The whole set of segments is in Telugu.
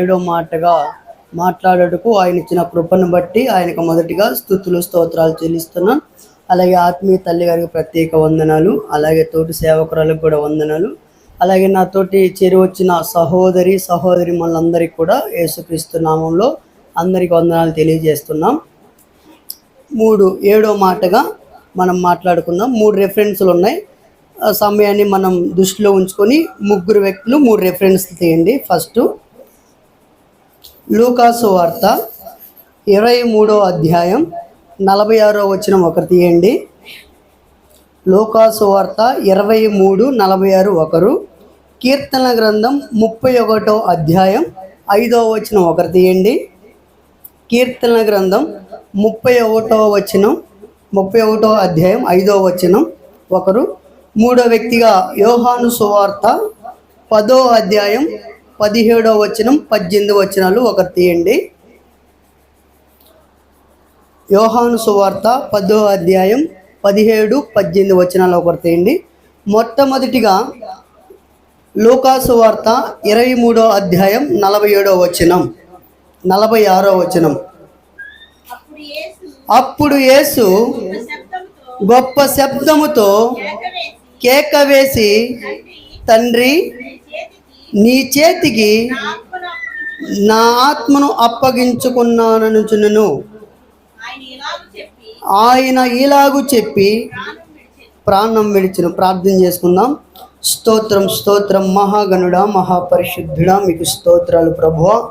ఏడో మాటగా మాట్లాడటకు ఆయన ఇచ్చిన కృపను బట్టి ఆయనకు మొదటిగా స్థుతులు స్తోత్రాలు చెల్లిస్తున్నాం. అలాగే ఆత్మీయ తల్లి గారికి ప్రత్యేక వందనాలు. అలాగే తోటి సేవకురాలకు కూడా వందనాలు. అలాగే నాతోటి చేరి వచ్చిన సహోదరి సహోదరి మనందరికీ కూడా యేసుక్రీస్తు నామంలో అందరికి వందనాలు తెలియజేస్తున్నాం. మూడు ఏడో మాటగా మనం మాట్లాడుకుందాం. మూడు రెఫరెన్స్లు ఉన్నాయి. ఆ సమయాన్ని మనం దృష్టిలో ఉంచుకొని ముగ్గురు వ్యక్తులు మూడు రెఫరెన్స్ తీయండి. ఫస్ట్ లూకాసు వార్త ఇరవై మూడో అధ్యాయం నలభై ఆరో వచనం ఒకరు తీయండి. లూకాసు వార్త ఇరవై మూడు నలభై ఆరు ఒకరు. కీర్తన గ్రంథం ముప్పై ఒకటో అధ్యాయం ఐదో వచనం ఒకరు తీయండి. కీర్తన గ్రంథం ముప్పై ఒకటో వచనం ముప్పై ఒకటో అధ్యాయం ఐదో వచనం ఒకరు. మూడో వ్యక్తిగా యోహాను సువార్త పదో అధ్యాయం పదిహేడో వచనం పద్దెనిమిది వచనాలు ఒకరు తీయండి. యోహాను సువార్త పదో అధ్యాయం పదిహేడు పద్దెనిమిది వచనాలు ఒకరు తీయండి. మొట్టమొదటిగా లూకాసు వార్త ఇరవై మూడో అధ్యాయం నలభై ఏడో వచనం నలభై ఆరో వచనం. అప్పుడు యేసు గొప్ప శబ్దముతో కేక వేసి తండ్రి నీ చేతికి నా ఆత్మను అప్పగించు. అప్పగించుకున్నాననుచునను ఆయన ఇలాగ చెప్పి ఇలాగు చెప్పి ప్రాణం విడిచిన. ప్రార్థన చేసుకుందాం. స్తోత్రం స్తోత్రం మహాగణుడా మహాపరిశుద్ధుడా మీకు స్తోత్రాలు ప్రభువ.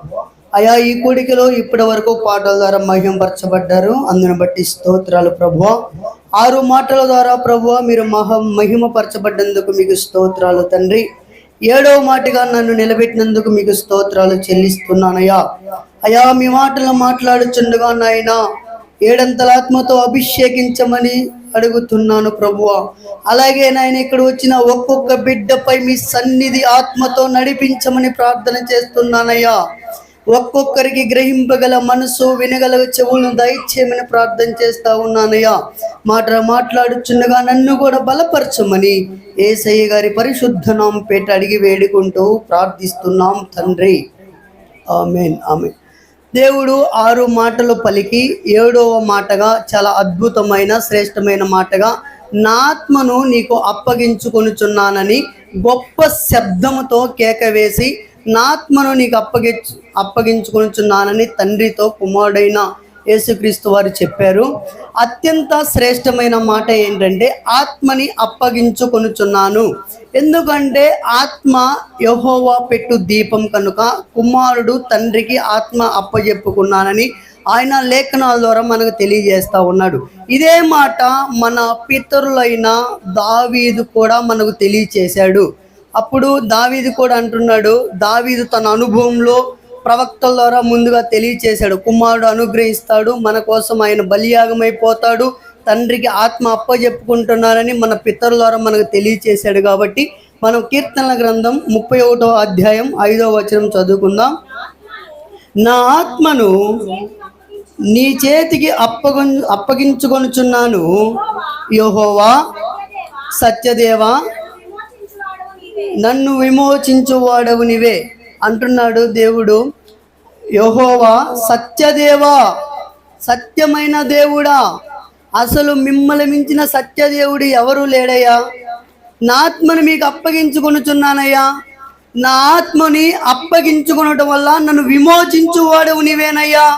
అయా ఈ కూడికలో ఇప్పటి వరకు పాటల ద్వారా మహిమపరచబడ్డారు అందును బట్టి స్తోత్రాలు ప్రభువ. ఆరు మాటల ద్వారా ప్రభువ మీరు మహా మహిమపరచబడ్డందుకు మీకు స్తోత్రాలు తండ్రి. ఏడవ మాటగా నన్ను నిలబెట్టినందుకు మీకు స్తోత్రాలు చెల్లిస్తున్నానయ్యా. అయా మీ మాటలు మాట్లాడుచుండగా నాయనా ఏడంతల ఆత్మతో అభిషేకించమని అడుగుతున్నాను ప్రభువ. అలాగే నాయన ఇక్కడ వచ్చిన ఒక్కొక్క బిడ్డపై మీ సన్నిధి ఆత్మతో నడిపించమని ప్రార్థన చేస్తున్నానయ్యా. ఒక్కొక్కరికి గ్రహింపగల మనసు వినగల చెవులను దయచేయమని ప్రార్థన చేస్తా ఉన్నానయ్యా. మాట మాట్లాడుచుండగా నన్ను కూడా బలపరచమని ఏసయ్య గారి పరిశుద్ధనాం పేట అడిగి వేడుకుంటూ ప్రార్థిస్తున్నాం తండ్రి. ఆమెన్ ఆమె దేవుడు ఆరు మాటలు పలికి ఏడవ మాటగా చాలా అద్భుతమైన శ్రేష్టమైన మాటగా నా ఆత్మను నీకు అప్పగించుకొనుచున్నానని గొప్ప శబ్దముతో కేక వేసి నా ఆత్మను నీకు అప్పగించు అప్పగించుకొనుచున్నానని తండ్రితో కుమారుడైన యేసుక్రీస్తు వారు చెప్పారు. అత్యంత శ్రేష్టమైన మాట ఏంటంటే ఆత్మని అప్పగించుకొనుచున్నాను. ఎందుకంటే ఆత్మ యహోవా పెట్టు దీపం కనుక కుమారుడు తండ్రికి ఆత్మ అప్పజెప్పుకున్నానని ఆయన లేఖనాల ద్వారా మనకు తెలియజేస్తూ ఉన్నాడు. ఇదే మాట మన పితరులైన దావీదు కూడా మనకు తెలియచేశాడు. అప్పుడు దావీదు కూడా అంటున్నాడు దావీదు తన అనుభవంలో ప్రవక్తల ద్వారా ముందుగా తెలియచేశాడు. కుమారుడు అనుగ్రహిస్తాడు మన కోసం ఆయన బలియాగమైపోతాడు తండ్రికి ఆత్మ అప్పజెప్పుకుంటున్నారని మన పితరుల ద్వారా మనకు తెలియచేశాడు కాబట్టి మనం కీర్తనల గ్రంథం ముప్పై ఒకటో అధ్యాయం ఐదో వచనం చదువుకుందాం. నా ఆత్మను నీ చేతికి అప్పగొ అప్పగించుకొనుచున్నాను యోహోవా సత్యదేవా నన్ను విమోచించువాడవు నీవే అంటున్నాడు దేవుడు. యహోవా సత్యదేవా సత్యమైన దేవుడా అసలు మిమ్మల్ని మించిన సత్యదేవుడు ఎవరు లేడయ్యా? నా ఆత్మను మీకు అప్పగించుకొనుచున్నానయ్యా. నా ఆత్మని అప్పగించుకునటం వల్ల నన్ను విమోచించువాడు నీవేనయ్యా.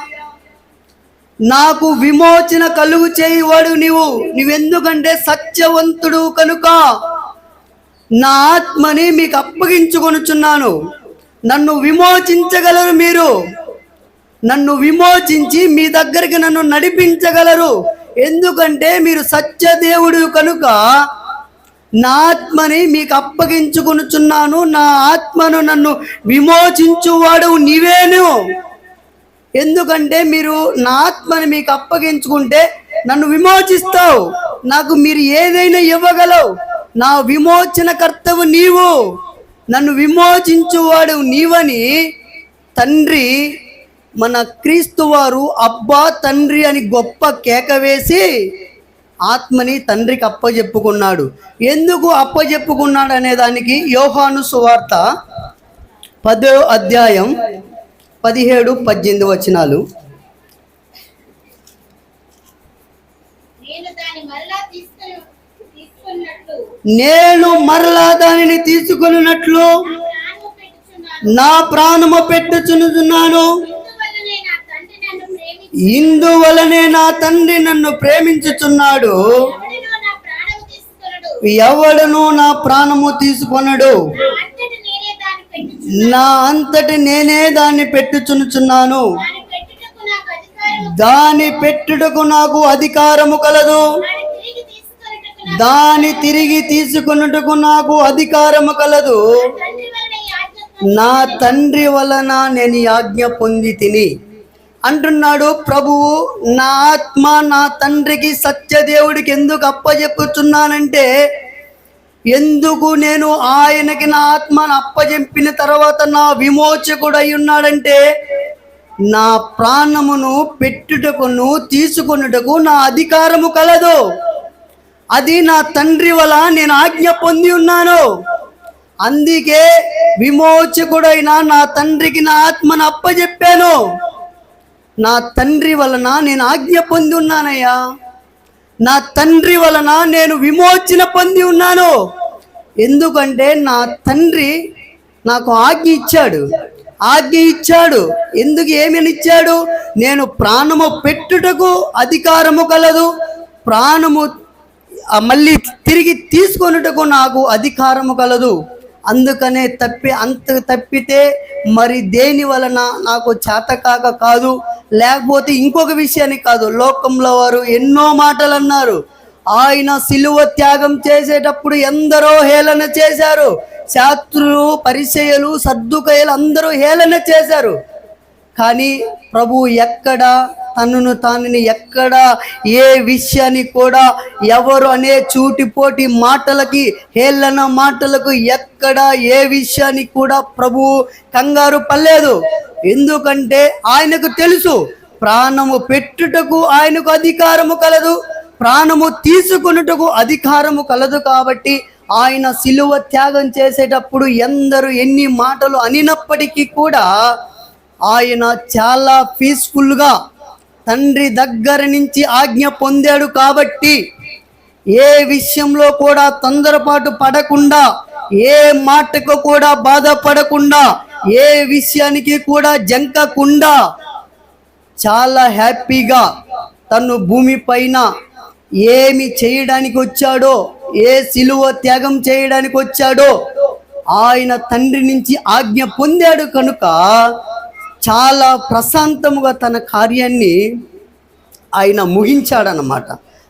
నాకు విమోచన కలుగు చేయువాడు నీవు. నువ్వెందుకంటే సత్యవంతుడు కనుక. నా ఆత్మని మీకు అప్పగించుకొనుచున్నాను. నన్ను విమోచించగలరు మీరు. నన్ను విమోచించి మీ దగ్గరికి నన్ను నడిపించగలరు. ఎందుకంటే మీరు సత్యదేవుడు కనుక నా ఆత్మని మీకు అప్పగించుకొనుచున్నాను. నా ఆత్మను నన్ను విమోచించువాడు నీవేను. ఎందుకంటే మీరు నా ఆత్మని మీకు అప్పగించుకుంటే నన్ను విమోచిస్తావు. నాకు మీరు ఏదైనా ఇవ్వగలవు. నా విమోచన కర్తవు నీవు. నన్ను విమోచించువాడు నీవని తండ్రి మన క్రీస్తు వారు అబ్బా తండ్రి అని గొప్ప కేక వేసి ఆత్మని తండ్రికి అప్పజెప్పుకున్నాడు. ఎందుకు అప్పజెప్పుకున్నాడు అనే దానికి యోహాను సువార్త పదో అధ్యాయం పదిహేడు పద్దెనిమిది వచనాలు నేను దాన్ని మరలా తీసుకుని తీసుకున్నట్లు నేను మరలా దానిని తీసుకున్నట్లు నా ప్రాణము పెట్టుచున్నాను పెట్టుచునున్నాను. ఇందువలనే నా తండ్రి నన్ను ప్రేమించుచున్నాడు. నా ప్రాణము తీసుకొనడు ఎవడను నా ప్రాణము తీసుకొనడు. నా అంతటి నేనే దాన్ని పెట్టుచునుచున్నాను. దాన్ని దాని పెట్టుటకు నాకు అధికారము కలదు. దాని తిరిగి తీసుకొనుటకు నాకు అధికారము కలదు. నా తండ్రి వలన నేను ఆజ్ఞ పొంది తిని అంటున్నాడు ప్రభువు నా ఆత్మ నా తండ్రికి సత్యదేవుడికి ఎందుకు అప్పజెప్పుచున్నానంటే ఎందుకు నేను ఆయనకి నా ఆత్మను అప్పచెప్పిన తర్వాత నా విమోచకుడు అయి ఉన్నాడంటే నా ప్రాణమును పెట్టుటకును తీసుకొనుటకు నా అధికారము కలదు. అది నా తండ్రి వల్ల నేను ఆజ్ఞ పొంది ఉన్నాను. అందుకే విమోచకుడైన నా తండ్రికి నా ఆత్మను అప్పచెప్పాను నా తండ్రి వలన నేను ఆజ్ఞ పొంది ఉన్నానయ్యా. నా తండ్రి వలన నేను విమోచన పొంది ఉన్నాను. ఎందుకంటే నా తండ్రి నాకు ఆజ్ఞ ఇచ్చాడు. ఆజ్ఞ ఇచ్చాడు. ఎందుకు ఏమని ఇచ్చాడు? నేను ప్రాణము పెట్టుటకు అధికారము కలదు. ప్రాణము మళ్ళీ తిరిగి తీసుకొనుటకు నాకు అధికారము కలదు. అందుకనే తప్పి అంత తప్పితే మరి దేని వలన నాకు చేతకాక కాదు? లేకపోతే ఇంకొక విషయానికి కాదు. లోకంలో వారు ఎన్నో మాటలు అన్నారు ఆయన సిలువ త్యాగం చేసేటప్పుడు ఎందరో హేళన చేశారు. శాస్త్రులు పరిచయలు సర్దుకయలు అందరూ హేళన చేశారు. కానీ ప్రభు ఎక్కడ తనను తానని ఎక్కడ ఏ విషయాన్ని కూడా ఎవరు అనే చూటిపోటి మాటలకి హేళన మాటలకు ఎక్కడ ఏ విషయానికి కూడా ప్రభు కంగారు పడలేదు. ఎందుకంటే ఆయనకు తెలుసు ప్రాణము పెట్టుటకు ఆయనకు అధికారము కలదు ప్రాణము తీసుకున్నటకు అధికారము కలదు కాబట్టి ఆయన సిలువ త్యాగం చేసేటప్పుడు ఎందరు ఎన్ని మాటలు అనినప్పటికీ కూడా ఆయన చాలా పీస్ఫుల్గా తండ్రి దగ్గర నుంచి ఆజ్ఞ పొందాడు కాబట్టి ఏ విషయంలో కూడా తొందరపాటు పడకుండా ఏ మాటకు కూడా బాధపడకుండా ఏ విషయానికి కూడా జంకకుండా చాలా హ్యాపీగా తను భూమి పైన ఏమి చేయడానికి వచ్చాడో ఏ సిలువ త్యాగం చేయడానికి వచ్చాడో ఆయన తండ్రి నుంచి ఆజ్ఞ పొందాడు కనుక చాలా ప్రశాంతముగా తన కార్యాన్ని ఆయన ముగించాడనమాట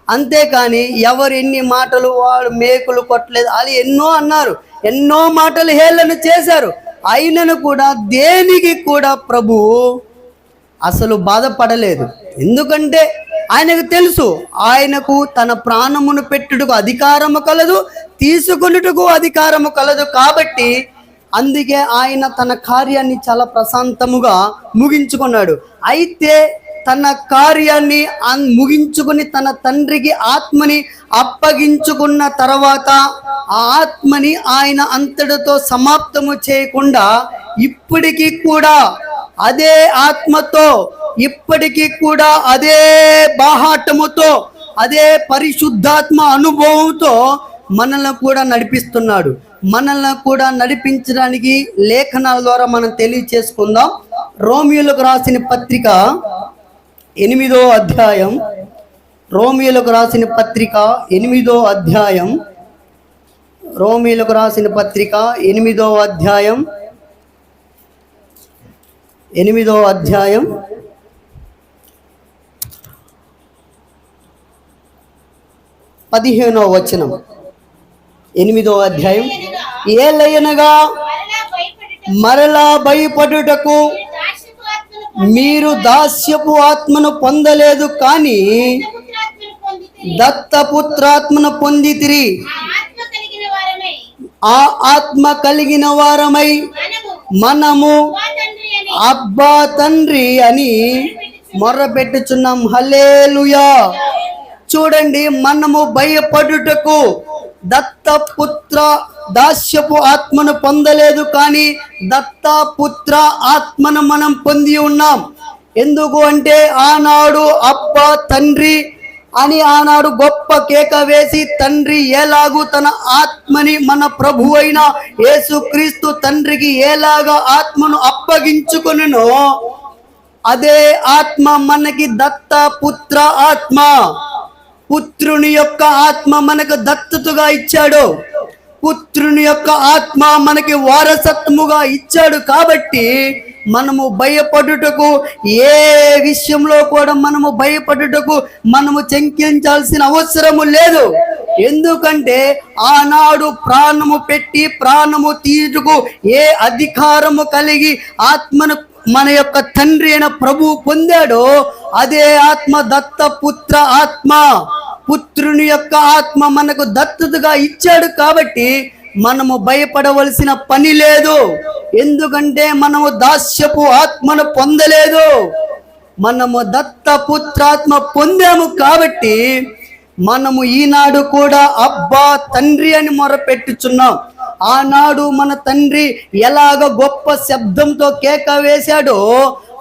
అంతేకాని ఎవరు ఎన్ని మాటలు వాడు మేకులు కొట్టలేదు అది ఎన్నో అన్నారు. ఎన్నో మాటలు హేళన చేశారు. అయినను కూడా దేనికి కూడా ప్రభు అసలు బాధపడలేదు. ఎందుకంటే ఆయనకు తెలుసు ఆయనకు తన ప్రాణమును పెట్టుటకు అధికారము కలదు తీసుకొనుటకు అధికారము కలదు. కాబట్టి అందుకే ఆయన తన కార్యాన్ని చాలా ప్రశాంతముగా ముగించుకున్నాడు. అయితే తన కార్యాన్ని ముగించుకుని తన తండ్రికి ఆత్మని అప్పగించుకున్న తర్వాత ఆ ఆత్మని ఆయన అంతటితో సమాప్తము చేయకుండా ఇప్పటికీ కూడా అదే ఆత్మతో ఇప్పటికీ కూడా అదే బాహాటముతో అదే పరిశుద్ధాత్మ అనుభవంతో మనల్ని కూడా నడిపిస్తున్నాడు. మనల్ని కూడా నడిపించడానికి లేఖనాల ద్వారా మనం తెలియచేసుకుందాం. రోమియోలకు రాసిన పత్రిక ఎనిమిదో అధ్యాయం. రోమియోలకు రాసిన పత్రిక ఎనిమిదో అధ్యాయం. రోమియోలకు రాసిన పత్రిక ఎనిమిదో అధ్యాయం. ఎనిమిదో అధ్యాయం. పదిహేనో వచనం. ఎనిమిదో అధ్యాయం. ఏలయనగా మరలా భయపడుటకు మీరు దాస్యపు ఆత్మను పొందలేదు కానీ పుత్రాత్మను దత్తపుత్రాత్మను పొందితిరి. ఆ ఆత్మ కలిగిన వారమై మనము తండ్రి అని అబ్బా తండ్రి అని మొర్రపెట్టుచున్నాం హలేలుయా చూడండి మనము భయపడుటకు దత్తపుత్ర దాస్యపు ఆత్మను పొందలేదు కానీ దత్త పుత్ర ఆత్మను మనం పొంది ఉన్నాం. ఎందుకు అంటే ఆనాడు అప్ప తండ్రి అని ఆనాడు గొప్ప కేక వేసి తండ్రి ఎలాగూ తన ఆత్మని మన ప్రభు అయిన యేసుక్రీస్తు తండ్రికి ఎలాగా ఆత్మను అప్పగించుకొనునో అదే ఆత్మ మనకి దత్త పుత్ర ఆత్మ. పుత్రుని యొక్క ఆత్మ మనకు దత్తతుగా ఇచ్చాడు. పుత్రుని యొక్క ఆత్మ మనకి వారసత్వముగా ఇచ్చాడు కాబట్టి మనము భయపడుటకు ఏ విషయంలో కూడా మనము భయపడుటకు మనము చెంకించాల్సిన అవసరము లేదు. ఎందుకంటే ఆనాడు ప్రాణము పెట్టి ప్రాణము తీయుటకు ఏ అధికారము కలిగి ఆత్మను మన యొక్క తండ్రి అయిన ప్రభు పొందాడో అదే ఆత్మ దత్త పుత్ర ఆత్మ. పుత్రుని యొక్క ఆత్మ మనకు దత్తతగా ఇచ్చాడు కాబట్టి మనము భయపడవలసిన పని లేదు. ఎందుకంటే మనము దాస్యపు ఆత్మను పొందలేదు. మనము దత్త పుత్రాత్మ పొందాము కాబట్టి మనము ఈనాడు కూడా అబ్బా తండ్రి అని మొరపెట్టుచున్నాం. ఆనాడు మన తండ్రి ఎలాగ గొప్ప శబ్దంతో కేక వేశాడో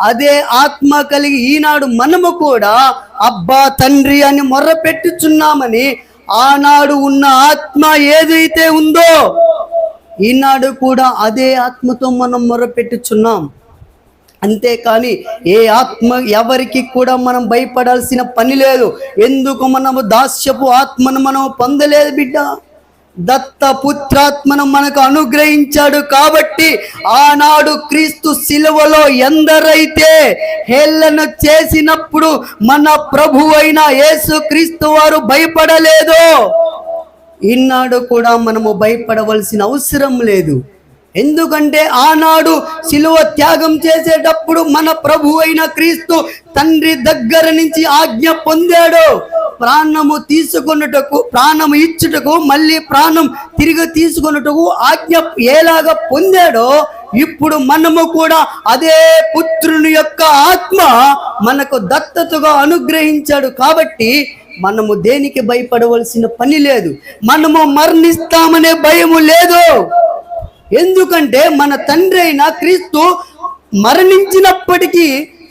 అదే ఆత్మ కలిగి ఈనాడు మనము కూడా అబ్బా తండ్రి అని మొర్రపెట్టుచున్నామని ఆనాడు ఉన్న ఆత్మ ఏదైతే ఉందో ఈనాడు కూడా అదే ఆత్మతో మనం మొరపెట్టుచున్నాం. అంతేకాని ఏ ఆత్మ ఎవరికి కూడా మనం భయపడాల్సిన పని లేదు. ఎందుకు మనము దాస్యపు ఆత్మను మనం పొందలేదు బిడ్డ? దత్త పుత్రాత్మను మనకు అనుగ్రహించాడు కాబట్టి ఆనాడు క్రీస్తు శిలువలో ఎందరైతే హేళన చేసినప్పుడు మన ప్రభు అయిన యేసు క్రీస్తు వారు భయపడలేదు. ఈనాడు కూడా మనము భయపడవలసిన అవసరం లేదు. ఎందుకంటే ఆనాడు శిలువ త్యాగం చేసేటప్పుడు మన ప్రభు అయిన క్రీస్తు తండ్రి దగ్గర నుంచి ఆజ్ఞ పొందాడు. ప్రాణము తీసుకొనుటకు ప్రాణము ఇచ్చుటకు మళ్ళీ ప్రాణం తిరిగి తీసుకొనుటకు ఆజ్ఞ ఎలాగా పొందాడో ఇప్పుడు మనము కూడా అదే పుత్రుని యొక్క ఆత్మ మనకు దత్తతగా అనుగ్రహించాడు కాబట్టి మనము దేనికి భయపడవలసిన పని లేదు. మనము మరణిస్తామనే భయము లేదు. ఎందుకంటే మన తండ్రి అయిన క్రీస్తు మరణించినప్పటికీ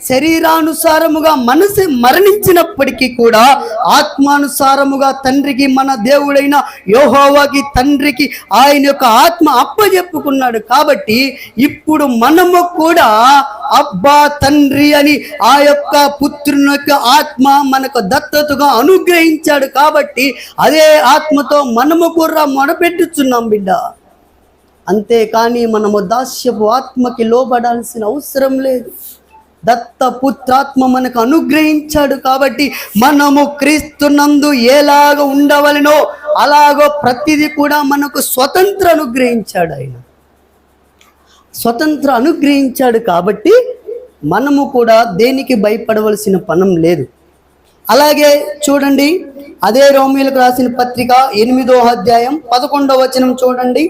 శరీరానుసారముగా మనసు మరణించినప్పటికీ కూడా ఆత్మానుసారముగా తండ్రికి మన దేవుడైన యోహోవాకి తండ్రికి ఆయన యొక్క ఆత్మ అప్పజెప్పుకున్నాడు కాబట్టి ఇప్పుడు మనము కూడా అబ్బా తండ్రి అని ఆ యొక్క పుత్రుని యొక్క ఆత్మ మనకు దత్తతగా అనుగ్రహించాడు కాబట్టి అదే ఆత్మతో మనము కూడా మొడపెట్టుచున్నాం బిడ్డ. అంతేకాని మనము దాస్యపు ఆత్మకి లోబడాల్సిన అవసరం లేదు. దత్త పుత్రాత్మ మనకు అనుగ్రహించాడు కాబట్టి మనము క్రీస్తునందు ఎలాగ ఉండవలనో అలాగో ప్రతిదీ కూడా మనకు స్వతంత్ర అనుగ్రహించాడు ఆయన. స్వతంత్ర అనుగ్రహించాడు కాబట్టి మనము కూడా దేనికి భయపడవలసిన పనం లేదు. అలాగే చూడండి అదే రోమిలకు రాసిన పత్రిక ఎనిమిదో అధ్యాయం పదకొండవ వచనం చూడండి.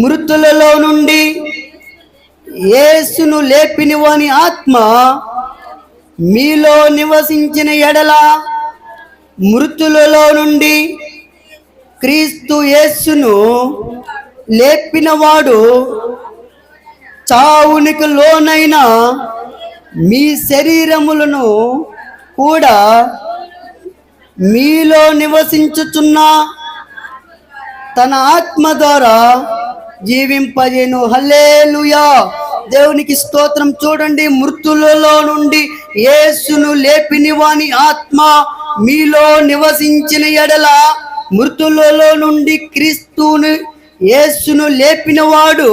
మృతులలో నుండి యేసును లేపినవాని ఆత్మ మీలో నివసించిన ఎడల మృతులలో నుండి క్రీస్తు యేసును లేపినవాడు చావునికి లోనైన మీ శరీరములను కూడా మీలో నివసించుచున్న తన ఆత్మ ద్వారా జీవింపజేను. హల్లేలుయా. దేవునికి స్తోత్రం. చూడండి మృతులలో నుండి యేసును లేపిని వాని ఆత్మ మీలో నివసించిన ఎడల మృతులలో నుండి క్రీస్తును యేసును లేపినవాడు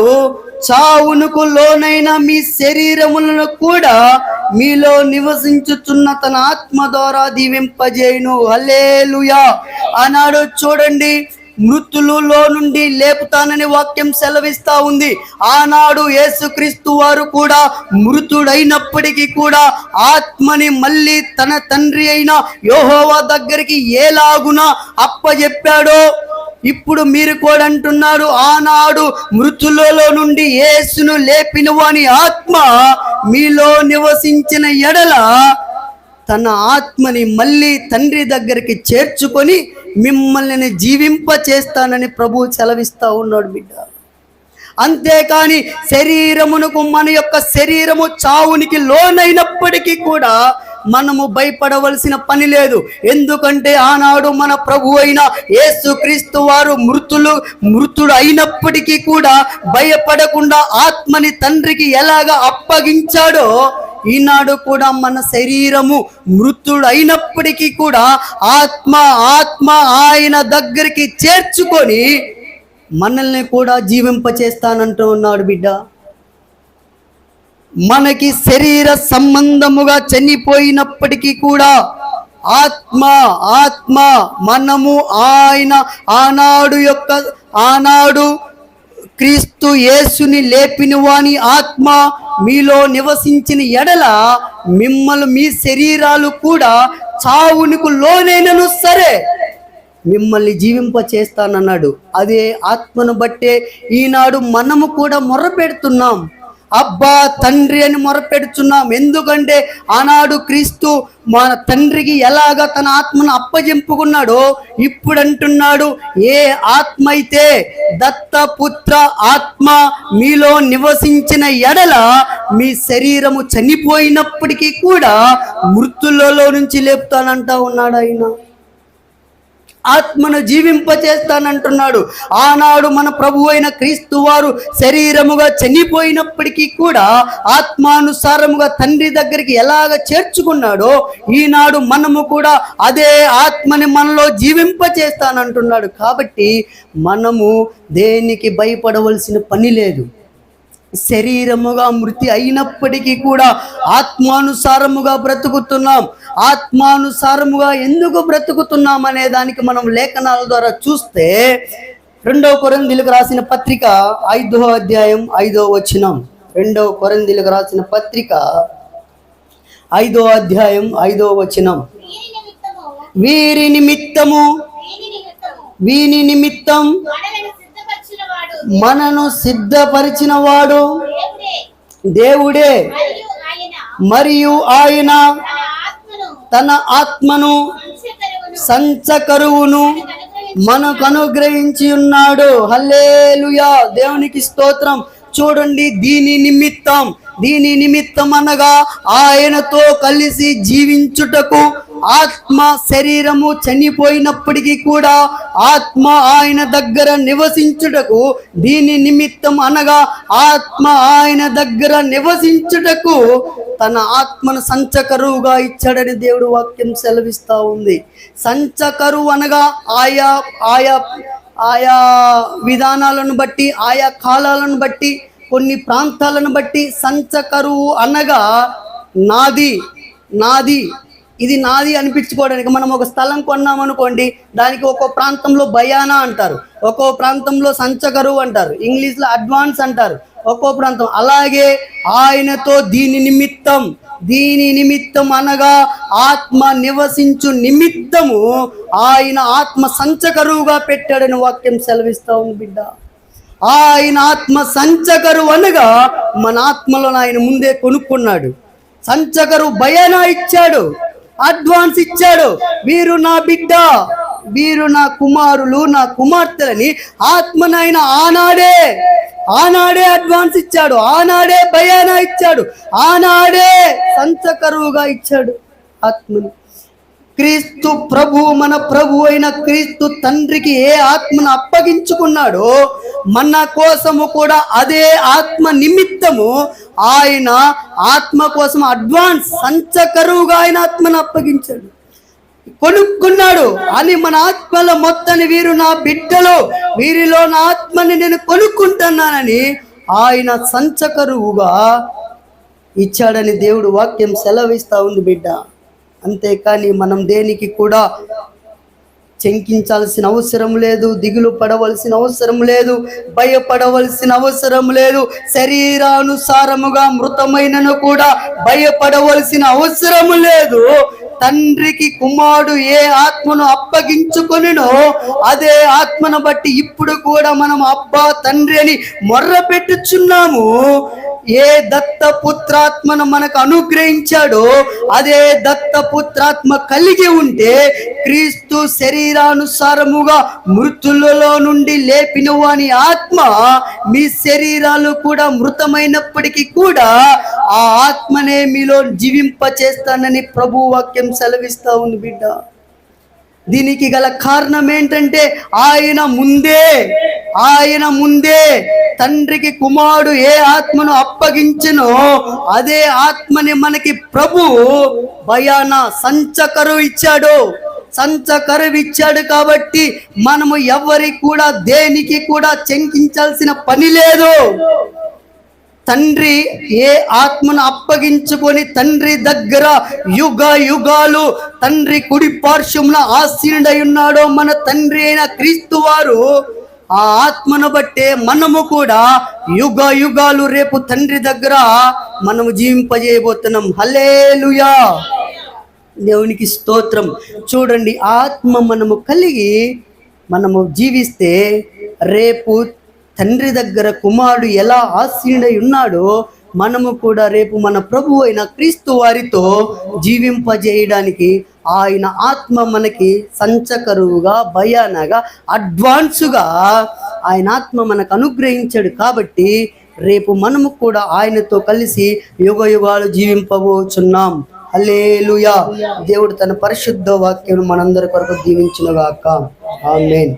చావునకు లోనైన మీ శరీరములను కూడా మీలో నివసించుచున్న తన ఆత్మ ద్వారా దీవింపజేయును. హలేలుయా ఆనాడు చూడండి మృతులలో నుండి లేపుతానని వాక్యం సెలవిస్తా ఉంది. ఆనాడు యేసుక్రీస్తు వారు కూడా మృతుడైనప్పటికీ కూడా ఆత్మని మళ్ళీ తన తండ్రి అయిన యోహోవా దగ్గరికి ఏలాగున అప్పజెప్పాడో? ఇప్పుడు మీరు కూడా అంటున్నారు ఆనాడు మృతులలో నుండి యేసును లేపిన వాని ఆత్మ మీలో నివసించిన ఎడల తన ఆత్మని మళ్ళీ తండ్రి దగ్గరికి చేర్చుకొని మిమ్మల్ని జీవింప చేస్తానని ప్రభు సెలవిస్తూ ఉన్నాడు బిడ్డ. అంతేకాని శరీరమునకు మన యొక్క శరీరము చావునికి లోనైనప్పటికీ కూడా మనము భయపడవలసిన పని లేదు. ఎందుకంటే ఆనాడు మన ప్రభు అయిన యేసుక్రీస్తు వారు మృతులు మృతుడు అయినప్పటికీ కూడా భయపడకుండా ఆత్మని తండ్రికి ఎలాగ అప్పగించాడో ఈనాడు కూడా మన శరీరము మృతుడైనప్పటికీ అయినప్పటికీ కూడా ఆత్మ ఆత్మ ఆయన దగ్గరికి చేర్చుకొని మనల్ని కూడా జీవింపచేస్తానంటూ ఉన్నాడు బిడ్డ. మనకి శరీర సంబంధముగా చనిపోయినప్పటికీ కూడా ఆత్మ ఆత్మ మనము ఆయన ఆనాడు యొక్క ఆనాడు క్రీస్తు యేసుని లేపినవాని ఆత్మ మీలో నివసించిన ఎడల మిమ్మల్ని మీ శరీరాలు కూడా చావునికి లోనైనను సరే. మిమ్మల్ని జీవింప చేస్తానన్నాడు అదే ఆత్మను బట్టే ఈనాడు మనము కూడా మొర్రపెడుతున్నాం అబ్బా తండ్రి అని మొరపెడుచున్నాం. ఎందుకంటే ఆనాడు క్రీస్తు మన తండ్రికి ఎలాగ తన ఆత్మను అప్పజెంపుకున్నాడో ఇప్పుడు అంటున్నాడు ఏ ఆత్మ అయితే దత్తపుత్ర ఆత్మ మీలో నివసించిన ఎడల మీ శరీరము చనిపోయినప్పటికీ కూడా మృతులలో నుంచి లేపుతానంటా ఉన్నాడు ఆయన. ఆత్మను జీవింపచేస్తానంటున్నాడు. ఆనాడు మన ప్రభు అయిన క్రీస్తు వారు శరీరముగా చనిపోయినప్పటికీ కూడా ఆత్మానుసారముగా తండ్రి దగ్గరికి ఎలాగ చేర్చుకున్నాడో ఈనాడు మనము కూడా అదే ఆత్మని మనలో జీవింపచేస్తానంటున్నాడు. కాబట్టి మనము దేనికి భయపడవలసిన పని లేదు. శరీరముగా మృతి అయినప్పటికీ కూడా ఆత్మానుసారముగా బ్రతుకుతున్నాం. ఆత్మానుసారముగా ఎందుకు బ్రతుకుతున్నాం అనే దానికి మనం లేఖనాల ద్వారా చూస్తే రెండవ కొరందిలకు రాసిన పత్రిక ఐదో అధ్యాయం ఐదో వచనం. రెండవ కొరందిలకు రాసిన పత్రిక ఐదో అధ్యాయం ఐదో వచనం. వీరి నిమిత్తము వీరి వీని నిమిత్తం మనను సిద్ధపరిచిన వాడు దేవుడే. మరియు ఆయన తన ఆత్మను సంచకరువును మనకు అనుగ్రహించి ఉన్నాడు. హల్లేలుయా. దేవునికి స్తోత్రం. చూడండి దీని నిమిత్తం దీని నిమిత్తం అనగా ఆయనతో కలిసి జీవించుటకు ఆత్మ శరీరము చనిపోయినప్పటికీ కూడా ఆత్మ ఆయన దగ్గర నివసించుటకు దీని నిమిత్తం అనగా ఆత్మ ఆయన దగ్గర నివసించుటకు తన ఆత్మను సంచకరువుగా ఇచ్చాడని దేవుడు వాక్యం సెలవిస్తూ ఉంది. సంచకరువు అనగా ఆయా ఆయా ఆయా విధానాలను బట్టి ఆయా కాలాలను బట్టి కొన్ని ప్రాంతాలను బట్టి సంచకరువు అనగా నాది నాది. ఇది నాది అనిపించుకోవడానికి మనం ఒక స్థలం కొన్నాం అనుకోండి దానికి ఒక్కో ప్రాంతంలో బయానా అంటారు ఒక్కో ప్రాంతంలో సంచకరువు అంటారు ఇంగ్లీష్లో అడ్వాన్స్ అంటారు ఒక్కో ప్రాంతం. అలాగే ఆయనతో దీని నిమిత్తం దీని నిమిత్తం అనగా ఆత్మ నివసించు నిమిత్తము ఆయన ఆత్మ సంచకరువుగా పెట్టాడని వాక్యం సెలవిస్తా ఉంది బిడ్డ. ఆయన ఆత్మ సంచకరు అనగా మన ఆత్మలను ఆయన ముందే కొనుక్కున్నాడు. సంచకరు భయాన ఇచ్చాడు అడ్వాన్స్ ఇచ్చాడు. వీరు నా బిడ్డ వీరు నా కుమారులు నా కుమార్తెలని ఆత్మనైన ఆనాడే ఆనాడే అడ్వాన్స్ ఇచ్చాడు ఆనాడే భయాన ఇచ్చాడు ఆనాడే సంచకరువుగా ఇచ్చాడు ఆత్మను. క్రీస్తు ప్రభు మన ప్రభు అయిన క్రీస్తు తండ్రికి ఏ ఆత్మను అప్పగించుకున్నాడో మన కోసము కూడా అదే ఆత్మ నిమిత్తము ఆయన ఆత్మ కోసం అడ్వాన్స్ సంచకరువుగా ఆయన ఆత్మను అప్పగించాడు. కొనుక్కున్నాడు అని మన ఆత్మల మొత్తాన్ని వీరు నా బిడ్డలు వీరిలో నా ఆత్మని నేను కొనుక్కుంటున్నానని ఆయన సంచకరువుగా ఇచ్చాడని దేవుడు వాక్యం సెలవిస్తా ఉంది బిడ్డ. అంతేకాని మనం దేనికి కూడా చెంకించాల్సిన అవసరం లేదు దిగులు పడవలసిన అవసరం లేదు భయపడవలసిన అవసరం లేదు శరీరానుసారముగా మృతమైనను కూడా భయపడవలసిన అవసరం లేదు. తండ్రికి కుమారుడు ఏ ఆత్మను అప్పగించుకొనినో అదే ఆత్మను బట్టి ఇప్పుడు కూడా మనం అబ్బా తండ్రి అని మొర్ర పెట్టుచున్నాము ఏ దత్త పుత్రాత్మను మనకు అనుగ్రహించాడో అదే దత్త పుత్రాత్మ కలిగి ఉంటే క్రీస్తు శరీరానుసారముగా మృతులలో నుండి లేపిన వాని ఆత్మ మీ శరీరాలు కూడా మృతమైనప్పటికీ కూడా ఆ ఆత్మనే మీలో జీవింప చేస్తానని ప్రభు వాక్యం సెలవిస్తా ఉంది బిడ్డ. దీనికి గల కారణం ఏంటంటే ఆయన ముందే ఆయన ముందే తండ్రికి కుమారుడు ఏ ఆత్మను అప్పగించినో అదే ఆత్మని మనకి ప్రభు భయాన సంచకరు ఇచ్చాడు. సంచకరు ఇచ్చాడు కాబట్టి మనము ఎవరి కూడా దేనికి కూడా చెంకించాల్సిన పని లేదు. తండ్రి ఏ ఆత్మను అప్పగించుకొని తండ్రి దగ్గర యుగ యుగాలు తండ్రి కుడి పార్శ్వమున ఆశీనుడై ఉన్నాడో మన తండ్రి అయిన క్రీస్తు వారు ఆ ఆత్మను బట్టే మనము కూడా యుగ యుగాలు రేపు తండ్రి దగ్గర మనము జీవింపజేయబోతున్నాం. హలేలుయా దేవునికి స్తోత్రం. చూడండి ఆత్మ మనము కలిగి మనము జీవిస్తే రేపు తండ్రి దగ్గర కుమారుడు ఎలా ఆశీనుడై ఉన్నాడో మనము కూడా రేపు మన ప్రభు అయిన క్రీస్తు వారితో జీవింపజేయడానికి ఆయన ఆత్మ మనకి సంచకరువుగా భయానగా అడ్వాన్సుగా ఆయన ఆత్మ మనకు అనుగ్రహించాడు కాబట్టి రేపు మనము కూడా ఆయనతో కలిసి యుగ యుగాలు జీవింపబోచున్నాం. అల్లేలుయా దేవుడు తన పరిశుద్ధ వాక్యం మనందరి కొరకు దీవించునుగాక. ఆమెన్.